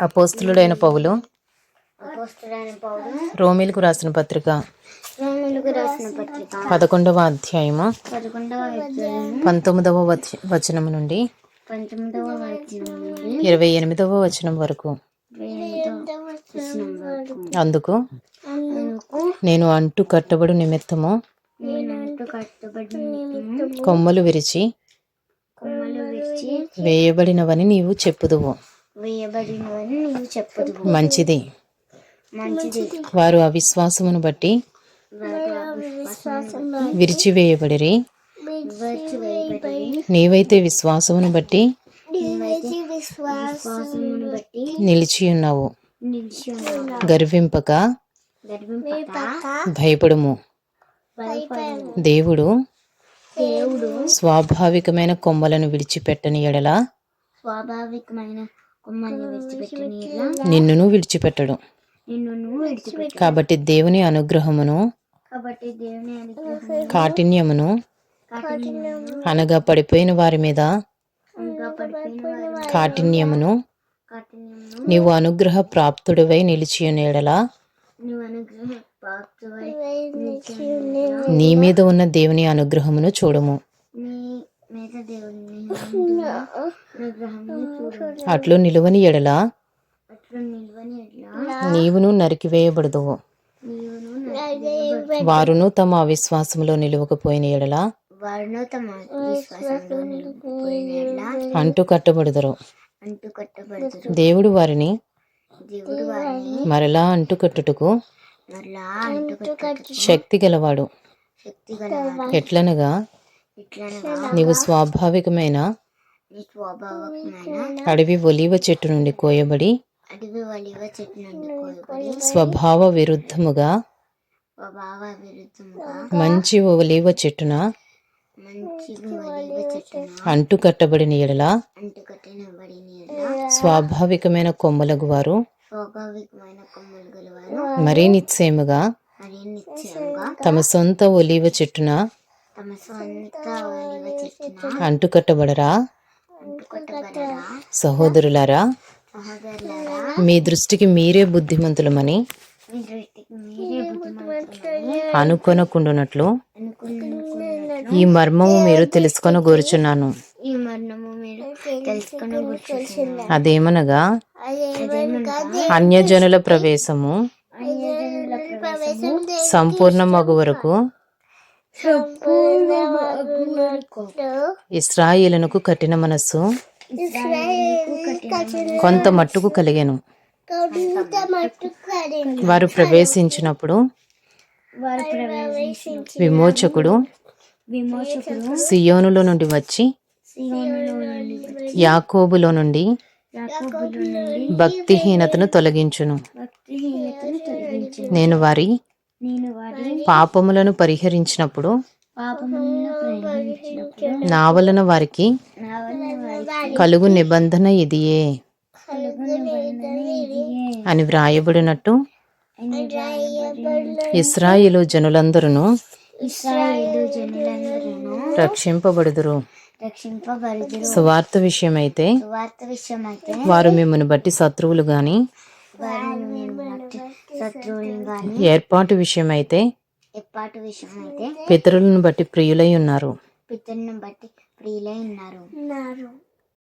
అపోస్తులుడైన పౌలు. రోమిలకు రాసిన పత్రిక. పదకొండవ అధ్యాయము. పంతొమ్మిదవ వచ- వచనం నుండి. ఇరవై ఎనిమిదవ వచనం వరకు. అందుకు నేను అంటు కట్టబడు నిమిత్తము కొమ్మలు విరిచి వేయబడినవని నీవు చెప్పుదువు. వేయబడినవని నీవు చెప్పదు. మంచిది. మంచిది. వారు అవిశ్వాసమును బట్టి విరిచివేయబడిరి. విరిచి వేయబడి నీవైతే విశ్వాసమును బట్టి నిలిచి ఉన్నావు గర్వింపక భయపడుము. దేవుడు స్వాభావికమైన కొమ్మలను విడిచిపెట్టని ఎడల స్వాభావికమైన కొమ్మల్ని విడిచిపెట్టిన నిన్నును విడిచిపెట్టడు. నిన్ను విడిచిపెట్టు కాబట్టి దేవుని అనుగ్రహమును కాబట్టి దేవుని అనుగ్రహం కాఠిన్యమును కాఠిన్యము అనగా పడిపోయిన వారి మీద ఇంకా పడిపోయిన వారి కాఠిన్యమును నీవు అనుగ్రహ ప్రాప్తుడివై పాత్రవై నీ మీద ఉన్న దేవుని అనుగ్రహమును చూడము నీ మీద దేవుని అనుగ్రహం చూడు అట్లు నిలువని ఎడల అట్లు నిల్వని ఎట్లా నీవును నరికివేయబడదువు వారును తమ అవిశ్వాసములో నిలువకపోయిన ఎడల అంటు కట్టబడుదరు. దేవుడు వారిని దేవుడు వారిని మరలా అంటు కట్టుటకు మరలా అంటూ కట్టు శక్తి గలవాడు. ఎట్లనగా నీవు స్వాభావికమైన? అడవి ఒలీవ చెట్టు నుండి కోయబడి స్వభావ విరుద్ధముగా మంచి ఒలీవ చెట్టున అంటు కట్టబడిన ఎడల స్వాభావికమైన కొమ్మలకు వారు మరీ నిశ్చయముగా తమ సొంత ఒలీవ చెట్టున తమ సొంత వలివ చెట్టున అంటు కట్టబడరా అంటు కట్టబడరా సహోదరులారా? మీ దృష్టికి మీరే బుద్ధిమంతులమని అనుకొనకుండునట్లు ఈ మర్మము మీరు తెలుసుకొని కోరుచున్నాను అదేమనగా అన్యజనుల ప్రవేశము సంపూర్ణ మగు వరకు ఇస్రాయేలునకు కఠిన మనస్సు. కొంత మట్టుకు కలిగెను. వారు ప్రవేశించినప్పుడు విమోచకుడు సియోనులో నుండి వచ్చి యాకోబులో నుండి భక్తిహీనతను తొలగించును. నేను వారి పాపములను పరిహరించినప్పుడు నా వలన వారికి కలుగు నిబంధన ఇదియే. అని వ్రాయబడినట్టు ఇస్రాయేలు జనులందరూ రక్షింపబడుదురు. సువార్త విషయమైతే వారు మిమ్మల్ని బట్టి శత్రువులు గాని ఏర్పాటు విషయమైతే ఎప్పాటి విషయమైతే పితరులను బట్టి ప్రియులై ఉన్నారు. పితరుని బట్టి ప్రియులై ఉన్నారు.